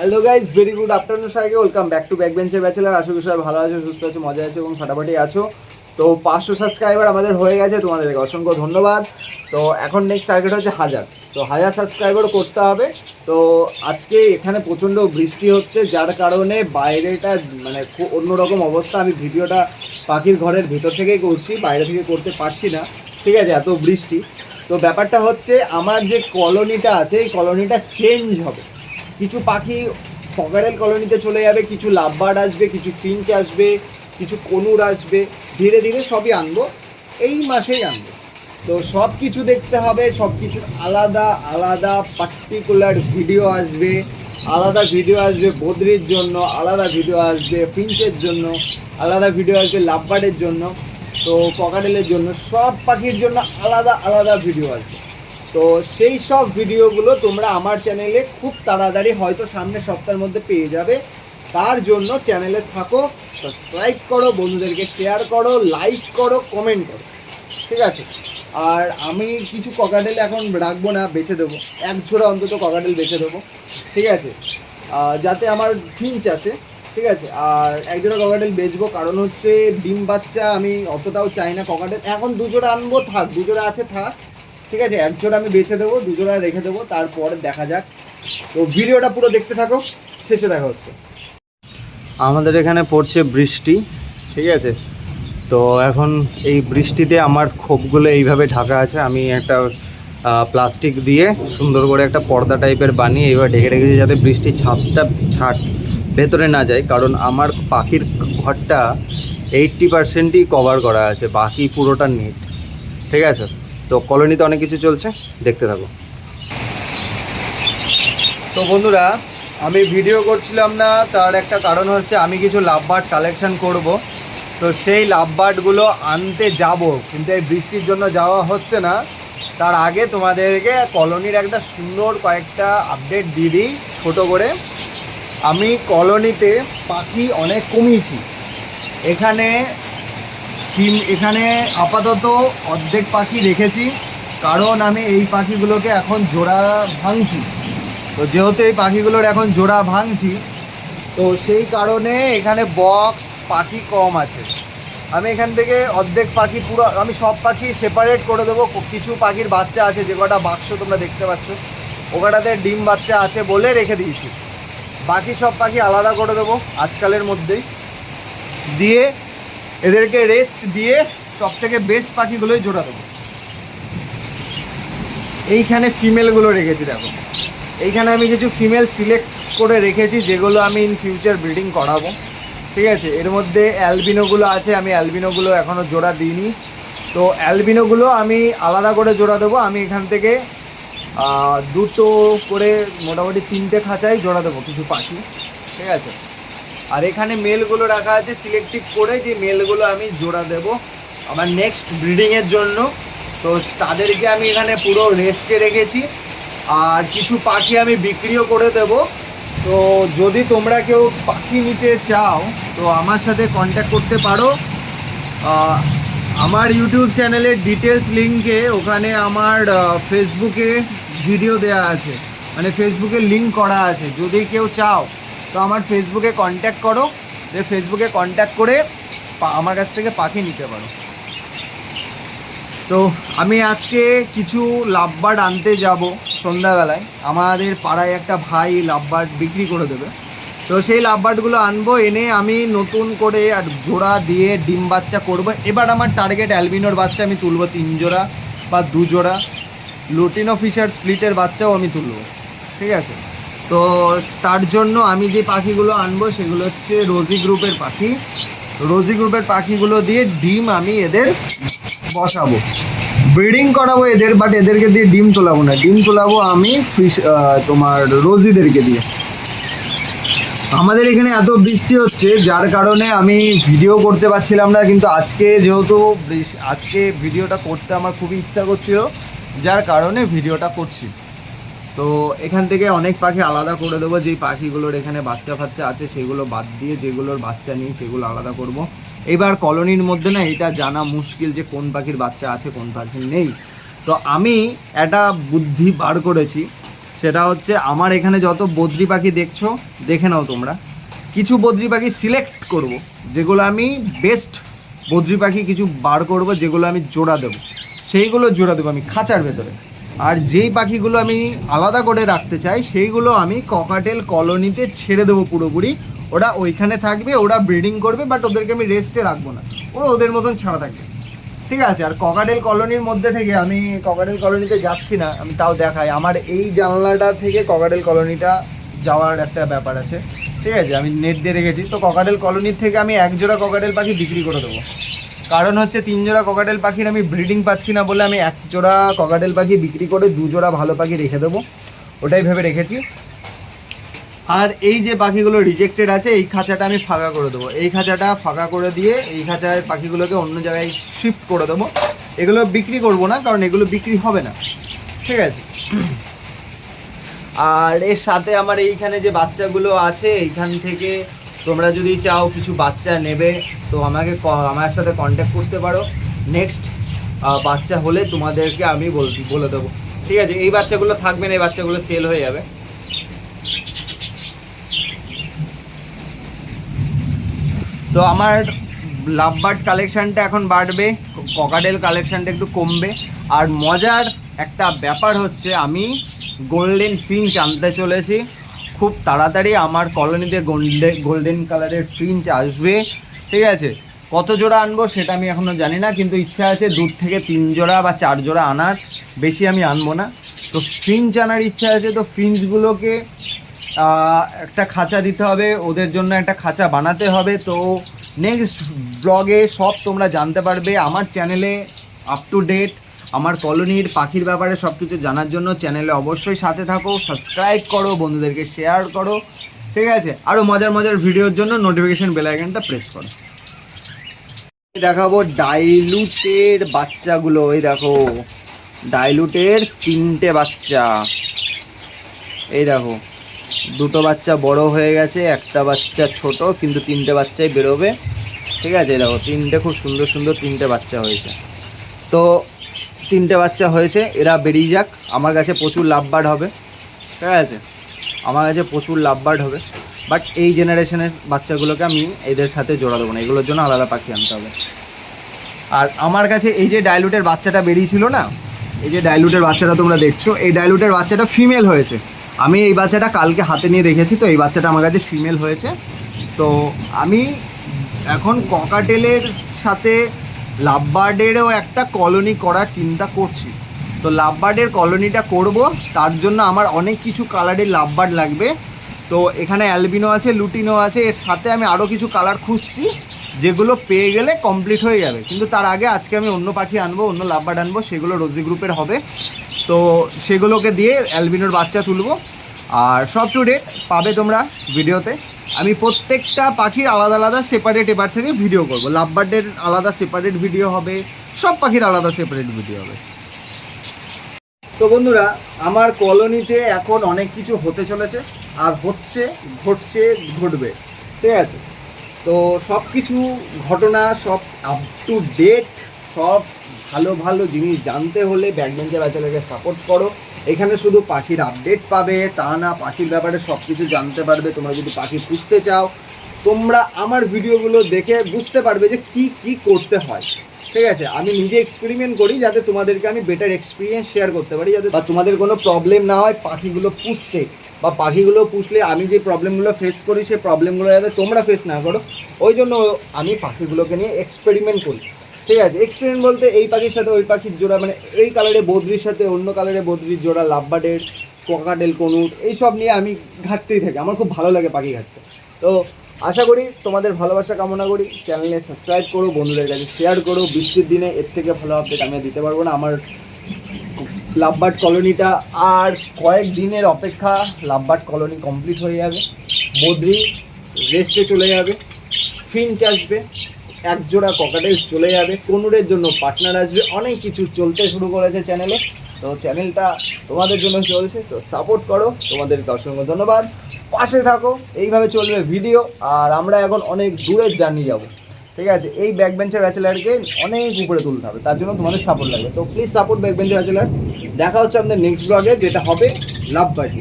Hello guys very good afternoon সবাইকে। Welcome back to back bencher bachelor আশা করি সবাই ভালো আছো, সুস্থ আছো মজা আছে এবং ফাটাফাটি আছো। তো পাঁচশো সাবস্ক্রাইবার আমাদের হয়ে গেছে, তোমাদেরকে অসংখ্য ধন্যবাদ। তো এখন নেক্সট টার্গেট হচ্ছে হাজার। তো হাজার সাবস্ক্রাইবারও করতে হবে। তো আজকে এখানে প্রচণ্ড বৃষ্টি হচ্ছে, যার কারণে বাইরেটা মানে খুব অন্যরকম অবস্থা। আমি ভিডিওটা পাখির ঘরের ভিতর থেকেই করছি, বাইরে থেকে করতে পারছি না। ঠিক আছে, এত বৃষ্টি। তো ব্যাপারটা হচ্ছে, আমার যে কলোনিটা আছে, এই কলোনিটা চেঞ্জ হবে। কিছু পাখি ফগারেল কলোনিতে চলে যাবে, কিছু লাভবার্ড আসবে, কিছু ফিঞ্চ আসবে, কিছু কনুর আসবে, ধীরে ধীরে সবই আনব, এই মাসেই আনব। তো সব কিছু দেখতে হবে সব কিছুর আলাদা আলাদা পার্টিকুলার ভিডিও আসবে, আলাদা ভিডিও আসবে বদ্রির জন্য, আলাদা ভিডিও আসবে ফিঞ্চের জন্য, আলাদা ভিডিও আসবে লাভবার্ডের জন্য, তো ককাটেলের জন্য, সব পাখির জন্য আলাদা আলাদা ভিডিও আসবে। তো সেই সব ভিডিওগুলো তোমরা আমার চ্যানেলে খুব তাড়াতাড়ি হয়তো সামনের সপ্তাহের মধ্যে পেয়ে যাবে। তার জন্য চ্যানেলে থাকো সাবস্ক্রাইব করো, বন্ধুদেরকে শেয়ার করো লাইক করো কমেন্ট করো। ঠিক আছে? আর আমি কিছু ককাটেল এখন রাখব না, বেছে দেবো। এক ঝোড়া অন্তত ককাটেল বেছে দেবো। ঠিক আছে? যাতে আমার ফিঞ্চ আসে। ঠিক আছে? আর এক জোড়া ককাটেল বেচবো, কারণ হচ্ছে ডিম বাচ্চা আমি অতটাও চাই না ককাটেল এখন দুজোড়া আনব, থাক দুজোড়া আছে, থাক। ঠিক আছে এক জোড়া আমি বেছে দেবো, দুজোড়া রেখে দেবো, তারপরে দেখা যাক। তো ভিডিওটা পুরো দেখতে থাকো, শেষে দেখা হচ্ছে। আমাদের এখানে পড়ছে বৃষ্টি, ঠিক আছে? তো এখন এই বৃষ্টিতে আমার খোপগুলো এইভাবে ঢাকা আছে, আমি একটা প্লাস্টিক দিয়ে সুন্দর করে একটা পর্দা টাইপের বানিয়ে এইভাবে ঢেকে রেখেছি যাতে বৃষ্টির ছাদটা ছাট ভেতরে না যায়, কারণ আমার পাখির ঘরটা এইট্টি পার্সেন্টই কভার করা আছে, বাকি পুরোটা নেট ঠিক আছে? তো কলোনিতে অনেক কিছু চলছে, দেখতে থাকো। তো বন্ধুরা, আমি ভিডিও করছিলাম না, তার একটা কারণ হচ্ছে আমি কিছু লাভবার্ড কালেকশন করব। তো সেই লাভবার্ডগুলো আনতে যাব, কিন্তু এই বৃষ্টির জন্য যাওয়া হচ্ছে না। তার আগে তোমাদেরকে কলোনির একটা সুন্দর কয়েকটা আপডেট দিয়ে দিই, ছোটো করে। আমি কলোনিতে পাখি অনেক কমিয়েছি। এখানে সিম এখানে আপাতত অর্ধেক পাখি রেখেছি, কারণ আমি এই পাখিগুলোকে এখন জোড়া ভাঙছি। তো যেহেতু এই পাখিগুলোর এখন জোড়া ভাঙছি, তো সেই কারণে এখানে বক্স পাখি কম আছে। আমি এখান থেকে অর্ধেক পাখি পুরো, আমি সব পাখি সেপারেট করে দেবো, কিছু পাখির বাচ্চা আছে, যে কটা বাক্স তোমরা দেখতে পাচ্ছ ওখাটাতে ডিম বাচ্চা আছে বলে রেখে দিয়েছি। বাকি সব পাখি আলাদা করে দেবো, আজকালের মধ্যেই। দিয়ে এদেরকে রেস্ট দিয়ে সব থেকে বেস্ট পাখিগুলোই জোড়া দেবো। এইখানে ফিমেলগুলো রেখেছি দেখো। এইখানে আমি কিছু ফিমেল সিলেক্ট করে রেখেছি, যেগুলো আমি ইন ফিউচার ব্রিডিং করাবো। ঠিক আছে? এর মধ্যে অ্যালবিনোগুলো আছে, আমি অ্যালবিনোগুলো এখনও জোড়া দিইনি। তো অ্যালবিনোগুলো আমি আলাদা করে জোড়া দেবো। আমি এখান থেকে দুটো করে মোটামুটি তিনটে খাঁচায় জোড়া দেবো, কিছু পাখি। ঠিক আছে? আর এখানে মেলগুলো রাখা আছে সিলেক্টিভ করে যে মেলগুলো আমি জোড়া দেব আমার নেক্সট ব্রিডিংয়ের জন্য। তো তাদেরকে আমি এখানে পুরো রেস্টে রেখেছি। আর কিছু পাখি আমি বিক্রিও করে দেব। তো যদি তোমরা কেউ পাখি নিতে চাও, তো আমার সাথে কন্ট্যাক্ট করতে পারো। আমার ইউটিউব চ্যানেলের ডিটেলস লিঙ্কে ওখানে আমার ফেসবুকে ভিডিও দেওয়া আছে। মানে ফেসবুকে লিঙ্ক করা আছে। যদি কেউ চাও তো আমার ফেসবুকে কন্ট্যাক্ট করো, যে ফেসবুকে কন্ট্যাক্ট করে আমার কাছ থেকে পাখি নিতে পারো। তো আমি আজকে কিছু লাভবার্ড আনতে যাব সন্ধ্যাবেলায়। আমাদের পাড়ায় একটা ভাই লাভবার্ড বিক্রি করে দেবে। তো সেই লাভবার্ডগুলো আনব, এনে আমি নতুন করে আর জোড়া দিয়ে ডিম বাচ্চা করব। এবার আমার টার্গেট অ্যালবিনোর বাচ্চা আমি তুলবো, তিন জোড়া বা দু জোড়া। লুটিনো ফিশার স্প্লিটের বাচ্চাও আমি তুলবো। ঠিক আছে? তো তার জন্য আমি যে পাখিগুলো আনব, সেগুলো হচ্ছে রোজি গ্রুপের পাখি। রোজি গ্রুপের পাখিগুলো দিয়ে ডিম আমি এদের বসাবো। ব্রিডিং করাবো এদের, বাট এদেরকে দিয়ে ডিম তোলাবো না। ডিম তোলাবো আমি ফিশ তোমার রোজিদেরকে দিয়ে। আমাদের এখানে এত বৃষ্টি হচ্ছে, যার কারণে আমি ভিডিও করতে পারছিলাম না, কিন্তু আজকে যেহেতু আজকে ভিডিওটা করতে আমার খুবই ইচ্ছা করছিল, যার কারণে ভিডিওটা করছি। তো এখান থেকে অনেক পাখি আলাদা করে দেবো। যেই পাখিগুলোর এখানে বাচ্চা ফাচ্চা আছে, সেগুলো বাদ দিয়ে যেগুলোর বাচ্চা নেই, সেগুলো আলাদা করব। এবার কলোনির মধ্যে না এটা জানা মুশকিল যে কোন পাখির বাচ্চা আছে, কোন পাখির নেই। তো আমি একটা বুদ্ধি বার করেছি, সেটা হচ্ছে আমার এখানে যত বদ্রি পাখি দেখছ, দেখে নাও তোমরা। কিছু বদ্রি পাখি সিলেক্ট করব, যেগুলো আমি বেস্ট বদ্রি পাখি কিছু বার করব, যেগুলো আমি জোড়া দেবো। সেইগুলো জোড়া দেবো আমি খাঁচার ভেতরে। আর যেই পাখিগুলো আমি আলাদা করে রাখতে চাই, সেইগুলো আমি ককাটেল কলোনিতে ছেড়ে দেবো পুরোপুরি। ওরা ওইখানে থাকবে, ওরা ব্রিডিং করবে বাট ওদেরকে আমি রেস্টে রাখব না। ওরা ওদের মতন ছাড়া থাকবে। ঠিক আছে, আর ককাটেল কলোনির মধ্যে থেকে আমি ককাটেল কলোনিতে যাচ্ছি না, আমি তাও দেখাই। আমার এই জানলাটা থেকে ককাটেল কলোনিটা যাওয়ার একটা ব্যাপার আছে। ঠিক আছে, আমি নেট দিয়ে রেখেছি। তো ককাটেল কলোনির থেকে আমি একজোড়া ককাটেল পাখি বিক্রি করে দেবো। কারণ হচ্ছে তিন জোড়া ককাটেল পাখির আমি ব্রিডিং পাচ্ছি না বলে আমি এক জোড়া ককাটেল পাখি বিক্রি করে দু জোড়া ভালো পাখি রেখে দেবো। ওটাই ভেবে রেখেছি। আর এই যে পাখিগুলো রিজেক্টেড আছে, এই খাঁচাটা আমি ফাঁকা করে দেবো। এই খাঁচাটা ফাঁকা করে দিয়ে এই খাঁচার পাখিগুলোকে অন্য জায়গায় শিফট করে দেবো। এগুলো বিক্রি করব না, কারণ এগুলো বিক্রি হবে না। ঠিক আছে? আর এর সাথে আমার এইখানে যে বাচ্চাগুলো আছে, এইখান থেকে তোমরা যদি চাও কিছু বাচ্চা নেবে, তো আমাকে আমার সাথে কন্ট্যাক্ট করতে পারো। নেক্সট বাচ্চা হলে তোমাদেরকে আমি বলে দেবো। ঠিক আছে, এই বাচ্চাগুলো থাকবে না, এই বাচ্চাগুলো সেল হয়ে যাবে। তো আমার লাভবার্ড কালেকশানটা এখন বাড়বে ককাডেল কালেকশানটা একটু কমবে। আর মজার একটা ব্যাপার হচ্ছে, আমি গোল্ডেন ফিঞ্চ আনতে চলেছি। খুব তাড়াতাড়ি আমার কলোনিতে গোল্ডেন গোল্ডেন কালারের ফ্রিঞ্চ আসবে, ঠিক আছে? কত জোড়া আনব সেটা আমি এখনও জানি না, কিন্তু ইচ্ছা আছে দূর থেকে তিন জোড়া বা চার জোড়া আনার, বেশি আমি আনব না। তো ফ্রিঞ্চ আনার ইচ্ছা আছে, তো ফ্রিঞ্চগুলোকে একটা খাঁচা দিতে হবে, ওদের জন্য একটা খাঁচা বানাতে হবে। তো নেক্সট ব্লগে সব তোমরা জানতে পারবে, আমার চ্যানেলে আপ টু ডেট আমার কলোনির পাখির ব্যাপারে সব কিছু জানার জন্য চ্যানেলে অবশ্যই সাথে থাকো সাবস্ক্রাইব করো, বন্ধুদেরকে শেয়ার করো, ঠিক আছে? আরও মজার মজার ভিডিওর জন্য নোটিফিকেশন বেল আইকনটা প্রেস করো। দেখাবো ডাইলুটের বাচ্চাগুলো, এই দেখো। ডাইলুটের তিনটে বাচ্চা। এই দেখো, দুটো বাচ্চা বড় হয়ে গেছে, একটা বাচ্চা ছোট, কিন্তু তিনটে বাচ্চাই বেরোবে। ঠিক আছে, এই দেখো, তিনটে খুব সুন্দর সুন্দর তিনটে বাচ্চা হয়েছে। তো তিনটে বাচ্চা হয়েছে, এরা বেরিয়ে যাক। আমার কাছে প্রচুর লাভবার্ড হবে। ঠিক আছে? আমার কাছে প্রচুর লাভবার্ড হবে। বাট এই জেনারেশনের বাচ্চাগুলোকে আমি এদের সাথে জোড়া দেবো না। এগুলোর জন্য আলাদা পাখি আনতে হবে। আর আমার কাছে এই যে ডাইলুটের বাচ্চাটা বেরিয়েছিল না, এই যে ডাইলুটের বাচ্চাটা তোমরা দেখছ, এই ডাইলুটের বাচ্চাটা ফিমেল হয়েছে। আমি এই বাচ্চাটা কালকে হাতে নিয়ে রেখেছি তো এই বাচ্চাটা আমার কাছে ফিমেল হয়েছে। তো আমি এখন ককাটেলের সাথে লাভবার্ডেরও একটা কলোনি করার চিন্তা করছি। তো লাভবার্ডের কলোনিটা করব, তার জন্য আমার অনেক কিছু কালারের লাভবার্ড লাগবে। তো এখানে অ্যালবিনো আছে, লুটিনো আছে, এর সাথে আমি আরও কিছু কালার খুঁজছি, যেগুলো পেয়ে গেলে কমপ্লিট হয়ে যাবে। কিন্তু তার আগে আজকে আমি অন্য পাখি আনব, অন্য লাভবার্ড আনব, সেগুলো রোজি গ্রুপের হবে। তো সেগুলোকে দিয়ে অ্যালবিনোর বাচ্চা তুলবো। আর সব টু ডেট পাবে তোমরা ভিডিওতে। আমি প্রত্যেকটা পাখির আলাদা আলাদা সেপারেট এবার থেকে ভিডিও করব। লাভবার্ডের আলাদা সেপারেট ভিডিও হবে, সব পাখির আলাদা সেপারেট ভিডিও হবে। তো বন্ধুরা, আমার কলোনিতে এখন অনেক কিছু হতে চলেছে, আর হচ্ছে, ঘটছে, ঘটবে। ঠিক আছে? তো সব কিছু ঘটনা, সব আপ টু ডেট সব ভালো ভালো জিনিস জানতে হলে ব্যাকবেঞ্চার ব্যাচেলারকে সাপোর্ট করো। এখানে শুধু পাখির আপডেট পাবে, তা না, পাখির ব্যাপারে সব কিছু জানতে পারবে, তোমরা যদি পাখি পুষতে চাও, তোমরা আমার ভিডিওগুলো দেখে বুঝতে পারবে যে কি কি করতে হয়। ঠিক আছে? আমি নিজে এক্সপেরিমেন্ট করি যাতে তোমাদেরকে আমি বেটার এক্সপিরিয়েন্স শেয়ার করতে পারি, যাতে তোমাদের কোনো প্রবলেম না হয় পাখিগুলো পুষতে। বা পাখিগুলো পুষলে আমি যে প্রবলেমগুলো ফেস করি সেই প্রবলেমগুলো যাতে তোমরা ফেস না করো, ওই জন্য আমি পাখিগুলোকে নিয়ে এক্সপেরিমেন্ট করি। ঠিক আছে। এক্সপেরিমেন্ট বলতে এই পাখির সাথে ওই পাখির জোড়া মানে এই কালারে বদ্রির সাথে অন্য কালারে বদ্রির জোড়া, লাভবার্ডের কোকাটেল কনুট, এইসব নিয়ে আমি ঘাটতেই থাকি। আমার খুব ভালো লাগে পাখি ঘাটতে। তো আশা করি তোমাদের ভালোবাসা কামনা করি। চ্যানেলে সাবস্ক্রাইব করো, বন্ধুদের কাছে শেয়ার করো। বৃষ্টির দিনে এর থেকে ভালো আপডেট আমি দিতে পারব না। আমার লাভবার্ড কলোনিটা আর কয়েক দিনের অপেক্ষা লাভবার্ড কলোনি কমপ্লিট হয়ে যাবে। বদ্রি রেস্টে চলে যাবে। ফিঞ্চ আসবে। এক জোড়া ককাটেল চলে যাবে। কোনুরের জন্য পার্টনার আসবে। অনেক কিছু চলতে শুরু করেছে চ্যানেলে তো চ্যানেলটা তোমাদের জন্য চলছে। তো সাপোর্ট করো। তোমাদেরকে অসংখ্য ধন্যবাদ। পাশে থাকো। এইভাবে চলবে ভিডিও আর আমরা এখন অনেক দূরের জার্নি যাব। ঠিক আছে? এই ব্যাক বেঞ্চের ব্যাচেলারকে অনেক উপরে তুলতে হবে। তার জন্য তোমাদের সাপোর্ট লাগবে। তো please support back bencher bachelor দেখা হচ্ছে আমাদের নেক্সট ব্লগে যেটা হবে লাভ বাটি